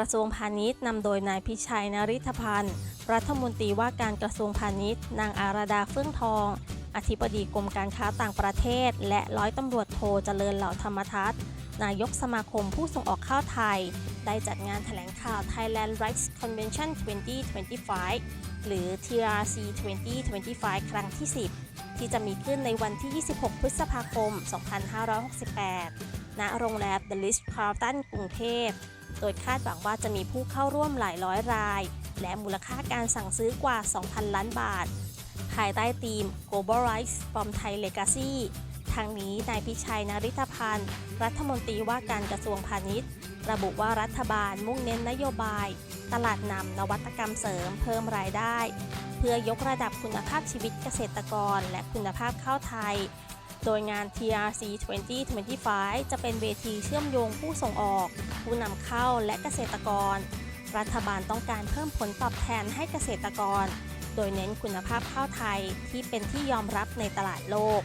ระทรวงพาณิชย์นำโดยนายพิชัยนริธพันธ์ รัฐมนตรีว่าการกระทรวงพาณิชย์ นางอาราดาเฟื่องทอง อธิบดีกรมการค้าต่างประเทศ และร้อยตำรวจโทเจริญเหล่าธรรมทัศน์นายกสมาคมผู้ส่งออกข้าวไทย ได้จัดงานแถลงข่าว Thailand Rice Convention 2025 หรือ TRC 2025 ครั้งที่ 10 ที่จะมีขึ้นในวันที่ 26 พฤษภาคม 2568 ณ โรงแรม The Ritz Carlton กรุงเทพ โดยคาดหวังว่าจะมีผู้เข้าร่วมหลายร้อยราย และมูลค่าการสั่งซื้อกว่า 2,000 ล้านบาท ภายใต้ธีม Global Rice from Thai Legacy ทางนี้นายพิชัยนริธพันธ์ รัฐมนตรีว่าการกระทรวงพาณิชย์ ระบุว่ารัฐบาลมุ่งเน้นนโยบาย ตลาดนำนวัตกรรมเสริมเพิ่มรายได้ เพื่อยกระดับคุณภาพชีวิตเกษตรกร และคุณภาพข้าวไทย โดยงาน TRC 2025 จะเป็นเวทีเชื่อมโยงผู้ส่งออก ผู้นำเข้าและเกษตรกร รัฐบาลต้องการเพิ่มผลตอบแทนให้เกษตรกร โดยเน้นคุณภาพข้าวไทยที่เป็นที่ยอมรับในตลาดโลก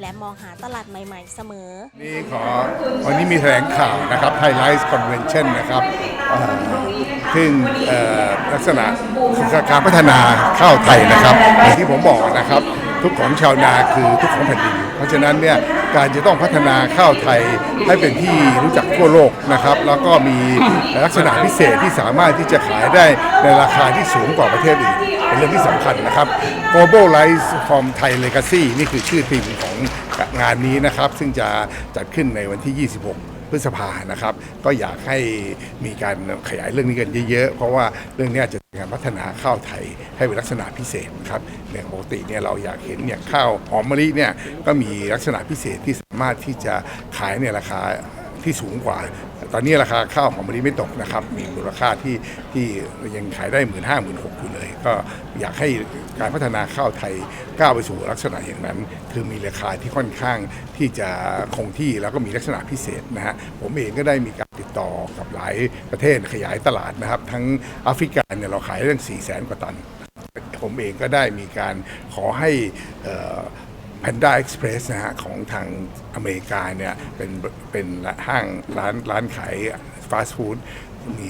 และมองหาตลาดใหม่ๆเสมอ นี่ขอวันนี้มีแถลงข่าวนะครับ Thai Rice Convention นะครับซึ่งลักษณะการพัฒนาข้าวไทยนะครับอย่างที่ผมบอกนะครับ ทุกของชาวนาคือทุกของแผ่นดิน เพราะฉะนั้นเนี่ยการจะต้องพัฒนาข้าวไทยให้เป็นที่รู้จักทั่วโลกนะครับ แล้วก็มีลักษณะพิเศษที่สามารถที่จะขายได้ในราคาที่สูงกว่าประเทศอื่นเป็นเรื่องที่สำคัญนะครับ Global Rice from Thai Legacy นี่คือชื่อทีมของงานนี้นะครับ ซึ่งจะจัดขึ้นในวันที่ 26พฤษภานะครับ ก็อยากให้มีการขยายเรื่องนี้กันเยอะๆ เพราะว่าเรื่องนี้จะ การพัฒนาข้าวไทยให้เป็นลักษณะพิเศษนะครับในปกติเนี่ยเราอยากเห็นเนี่ยข้าวหอมมะลิเนี่ยก็มีลักษณะพิเศษที่สามารถที่จะขายในราคาที่สูงกว่า ตอนนี้ราคาข้าวหอมมะลิไม่ตกนะครับ มีมูลค่าที่ที่ยังขายได้หมื่นห้าหมื่นหกอยู่เลย ก็อยากให้การพัฒนาข้าวไทยก้าวไปสู่ลักษณะอย่างนั้น คือมีราคาที่ค่อนข้างที่จะคงที่แล้วก็มีลักษณะพิเศษนะฮะผมเองก็ได้มีการ ติดต่อกับหลายประเทศขยายตลาดนะครับ ทั้งแอฟริกาเนี่ยเราขายเรื่อง 4 0 0 0 0กว่าตัน ผมเองก็ได้มีการขอให้แพนด้าเอ็กซ์เพรสนะฮะของทางอเมริกาเนี่ยเป็นเป็นห้างร้านร้านขายฟาสต์ฟู้ด มี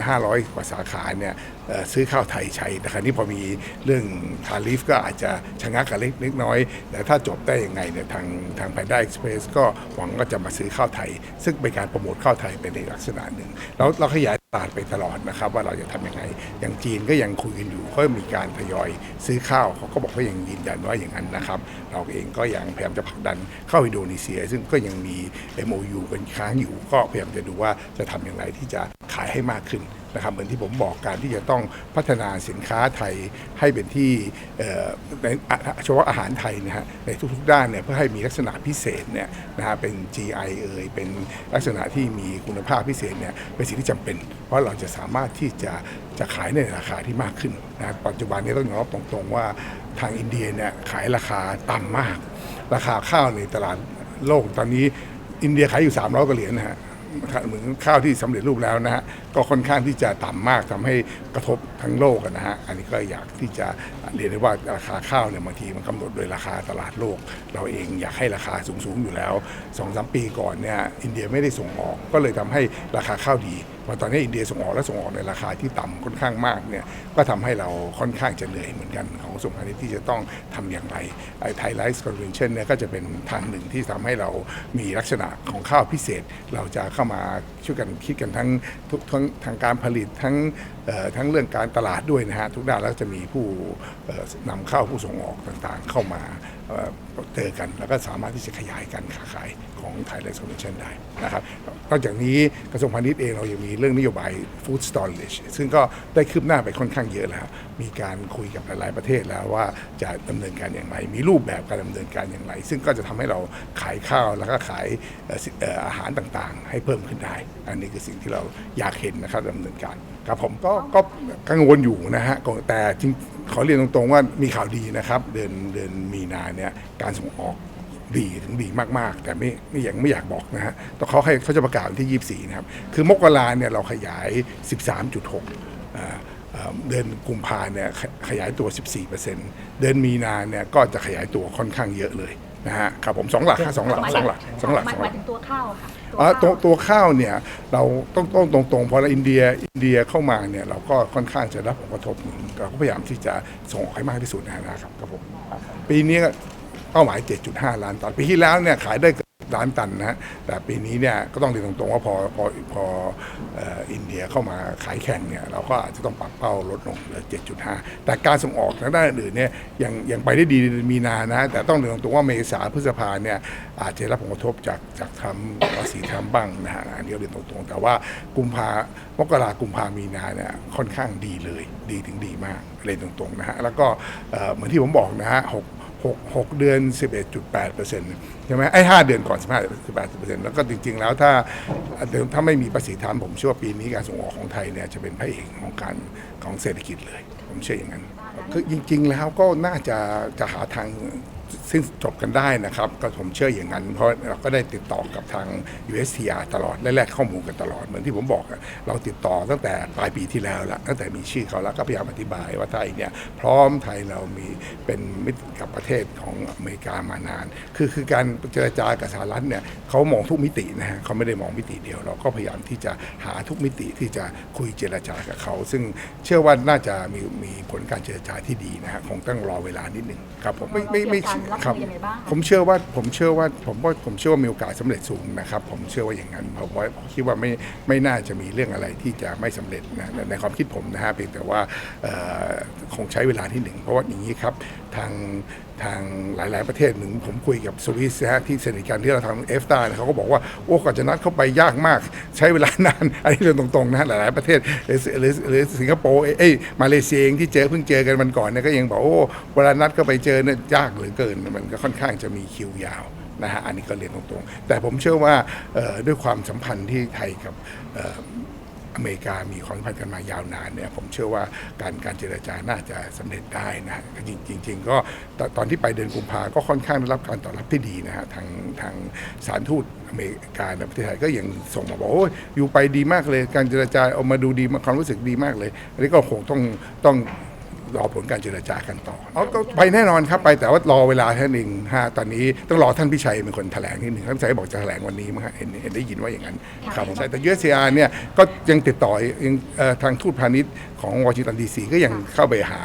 2,500 กว่าสาขาเนี่ยซื้อข้าวไทยใช้แต่คราวนี้พอมีเรื่องทาริฟก็อาจจะชะงักกันเล็กน้อย แต่ถ้าจบได้ยังไงเนี่ยทางทางแพนด้าเอ็กซ์เพรสก็หวังว่าจะมาซื้อข้าวไทย ซึ่งเป็นการโปรโมทข้าวไทยเป็นในลักษณะหนึ่งแล้วเราขยาย ตลาดไปตลอดนะครับ ว่าเราจะทำยังไง อย่างจีนก็ยังคุยกันอยู่ก็มีการทยอยซื้อข้าวเขาก็บอกว่ายังยืนยันว่าอย่างนั้นนะครับ เราเองก็ยังพยายามจะผลักดันเข้าอินโดนีเซีย ซึ่งก็ยังมี MOU กันค้างอยู่ ก็พยายามจะดูว่าจะทำอย่างไรที่จะขายให้มากขึ้น นะครับเหมือนที่ผมบอกการที่จะต้องพัฒนาสินค้าไทยให้เป็นที่เอ่อในเฉพาะอาหารไทยนะฮะในทุกๆด้านเนี่ยเพื่อให้มีลักษณะพิเศษเนี่ยนะฮะเป็น GI เอ่ยเป็นลักษณะที่มีคุณภาพพิเศษเนี่ยเป็นสิ่งที่จำเป็น เพราะเราจะสามารถที่จะจะขายในราคาที่มากขึ้นนะปัจจุบันนี้ต้องยอมรับตรงๆว่าทางอินเดียเนี่ยขายราคาต่ำมาก ราคาข้าวในตลาดโลกตอนนี้อินเดียขายอยู่ 300กว่าเหรียญนะฮะเหมือนข้าวที่สำเร็จรูปแล้วนะฮะ ก็ค่อนข้างที่จะต่ำมากทำให้กระทบทั้งโลกนะฮะอันนี้ก็อยากที่จะเรียนได้ว่าราคาข้าวเนี่ยบางทีมันกำหนดโดยราคาตลาดโลก เราเองอยากให้ราคาสูงๆอยู่แล้ว2อสปีก่อนเนี่ยอินเดียไม่ได้ส่งออกก็เลยทำให้ราคาข้าวดีพอตอนนี้อินเดียส่งออกและส่งออกในราคาที่ต่ำค่อนข้างมากเนี่ยก็ทำให้เราค่อนข้างจะเหนื่อยเหมือนกันของกระทรวงพาณิชย์ที่จะต้องทำอย่างไรไทยไลฟ์คอนเวนชั่นเนี่ยก็จะเป็นทางหนึ่งที่ทำให้เรามีลักษณะของข้าวพิเศษ เราจะเข้ามาช่วยกันคิดกันทั้งทุกทั้งทางการผลิตทั้ง ทั้งเรื่องการตลาดด้วยนะฮะทุกด้านแล้วจะมีผู้เอ่อนำเข้าผู้ส่งออกต่างๆ เข้ามาเจอกัน แล้วก็สามารถที่จะขยายการค้าขายของไทยไลฟ์คอนเวนชั่นได้นะครับนอกจากนี้กระทรวงพาณิชย์เองเรายังมีเรื่องนโยบาย food storage ซึ่งก็ได้คืบหน้าไปค่อนข้างเยอะแล้ว มีการคุยกับหลาย ๆ ประเทศแล้วว่าจะดำเนินการอย่างไร มีรูปแบบการดำเนินการอย่างไร ซึ่งก็จะทำให้เราขายข้าวแล้วก็ขายอาหารต่างๆ ให้เพิ่มขึ้นได้ อันนี้คือสิ่งที่เราอยากเห็นนะครับดำเนินการครับผมก็ก็กังวลอยู่นะฮะแต่จริงขอเรียนตรงๆว่ามีข่าวดีนะครับ เดือนเดือนมีนาเนี่ยการส่งออกดีถึงดีมากๆ แต่ไม่ไม่ยังไม่อยากบอกนะฮะแต่เขาให้เขาจะประกาศวันที่ 24 นะครับ คือมกราเนี่ยเราขยาย 13.6 เดือนกุมภาเนี่ยขยายตัว 14%เดือนมีนาเนี่ยก็จะขยายตัวค่อนข้างเยอะเลยนะฮะครับผมสองหลักครับสองหลักสองหลักสองหลักหมายถึงตัวข้าวค่ะ อ่าตัวตัวข้าวเนี่ยเราต้องต้องตรงๆพอเราอินเดียอินเดียเข้ามาเนี่ยเราก็ค่อนข้างจะรับผลกระทบเราก็พยายามที่จะส่งออกให้มากที่สุดนะครับครับผมปีนี้เป้าหมาย 7.5 ล้านตันปีที่แล้วเนี่ยขายได้เกือบ ล้านตันนะฮะแต่ปีนี้เนี่ยก็ต้องเรียนตรงๆว่าพอพอพออินเดียเข้ามาขายแข่งเนี่ยเราก็อาจจะต้องปรับเป้าลดลงเหลือ 7.5 แต่การส่งออกทางด้านอื่นเนี่ยยังยังไปได้ดีมีนานะแต่ต้องเรียนตรงๆว่าเมษาพฤษภาเนี่ยอาจจะรับผลกระทบจากจากทำภาษีทำบ้างนะฮะอันนี้เรียนตรงๆ แต่ว่ากุมภามกรากุมภามีนาเนี่ยค่อนข้างดีเลยดีถึงดีมากเรียนตรงๆนะฮะแล้วก็เหมือนที่ผมบอกนะฮะห กหกเดือน 11.8เปอร์เซ็นต์ใช่ไหมไอ้ห้าเดือนก่อน 15 18เปอร์เซ็นต์แล้วก็จริง ๆ แล้วถ้าถ้าไม่มีภาษีทำผมเชื่อว่าปีนี้การส่งออกของไทยเนี่ยจะเป็นพระเอกของการของเศรษฐกิจเลย ผมเชื่ออย่างนั้น คือจริง ๆ แล้วก็น่าจะจะหาทาง สิ้นจบกันได้นะครับ ก็ผมเชื่ออย่างนั้น เพราะเราก็ได้ติดต่อกับทาง USTR ตลอดและแลกข้อมูลกันตลอด เหมือนที่ผมบอกอะเราติดต่อตั้งแต่ปลายปีที่แล้วละตั้งแต่มีชื่อเขาแล้วก็พยายามอธิบายว่าไทยเนี่ยพร้อมไทยเรามีเป็นมิตรกับประเทศของอเมริกามานาน คือคือการเจรจากับสหรัฐเนี่ยเขามองทุกมิตินะฮะเขาไม่ได้มองมิติเดียว เราก็พยายามที่จะหาทุกมิติที่จะคุยเจรจากับเขา ซึ่งเชื่อว่าน่าจะมีมีผลการเจรจาที่ดีนะฮะคงต้องรอเวลานิดหนึ่งครับผมไม่ไม่ไม่เราเตรียมการรับ มือยังไงบ้างคะผมเชื่อว่าผมเชื่อว่าผมว่าผมเชื่อว่ามีโอกาสสำเร็จสูงนะครับ ผมเชื่อว่าอย่างนั้นผมว่าคิดว่าไม่ไม่น่าจะมีเรื่องอะไรที่จะไม่สำเร็จนะในในความคิดผมนะฮะเพียงแต่ว่าเอ่อคงใช้เวลาที่หนึ่งเพราะว่าอย่างนี้ครับทางทางหลาย ๆ ประเทศหนึ่งผมคุยกับสวิสนะฮะที่สนิทกันที่เราทำเอฟตาเขาก็บอกว่าโอ้ก่อนจะนัดเข้าไปยากมาก ใช้เวลานาน อันนี้เรื่องตรง ๆ นะฮะหลาย ๆ ประเทศหรือหรือหรือสิงคโปร์เอ้ยมาเลเซียเองที่เจอเพิ่งเจอกันวันก่อนเนี่ยก็ยังบอกโอ้เวลานัดเข้าไปเจอเนี่ยยากเหลือเกินมันก็ค่อนข้างจะมีคิวยาวนะฮะอันนี้ก็เรียนตรงๆ แต่ผมเชื่อว่าด้วยความสัมพันธ์ที่ไทยกับอเมริกามีความสัมพันธ์กันมายาวนานเนี่ยผมเชื่อว่าการการเจรจาน่าจะสำเร็จได้นะจริงจริงก็ตอนที่ไปเดือนกุมภาก็ค่อนข้างได้รับการตอบรับที่ดีนะฮะทางทางสารทูตอเมริกาในประเทศไทยก็ยังส่งมาบอกโอ้ยอยู่ไปดีมากเลย การเจรจาเอามาดูดีมาความรู้สึกดีมากเลย อันนี้ก็คงต้องต้อง รอผลการเจรจากันต่อเอาไปแน่นอนครับไปแต่ว่ารอเวลาแค่หนึ่งฮะตอนนี้ต้องรอท่านพิชัยเป็นคนแถลงนิดหนึ่งท่านพิชัยบอกจะแถลงวันนี้มั้งฮะเห็นเห็นได้ยินว่าอย่างนั้นครับผมใช่แต่ USCR เนี่ยก็ยังติดต่อยังเอ่อทางทูตพาณิชย์ของวอชิงตันดีซีก็ยังเข้าไปหา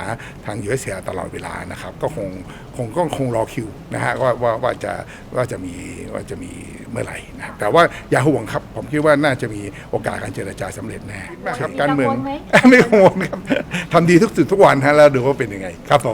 ทาง USCR ตลอดเวลานะครับ ก็คงคงก็คงรอคิวนะฮะว่าว่าว่าจะว่าจะมีว่าจะมีเมื่อไหร่นะครับแต่ว่าอย่าห่วงครับ ผมคิดว่าน่าจะมีโอกาสการเจรจาสำเร็จแน่ครับการเมืองกังวลไหมไม่กังวลครับทำดีทุกสุดทุกวันฮะแล้วดูว่าเป็นยังไงครับผม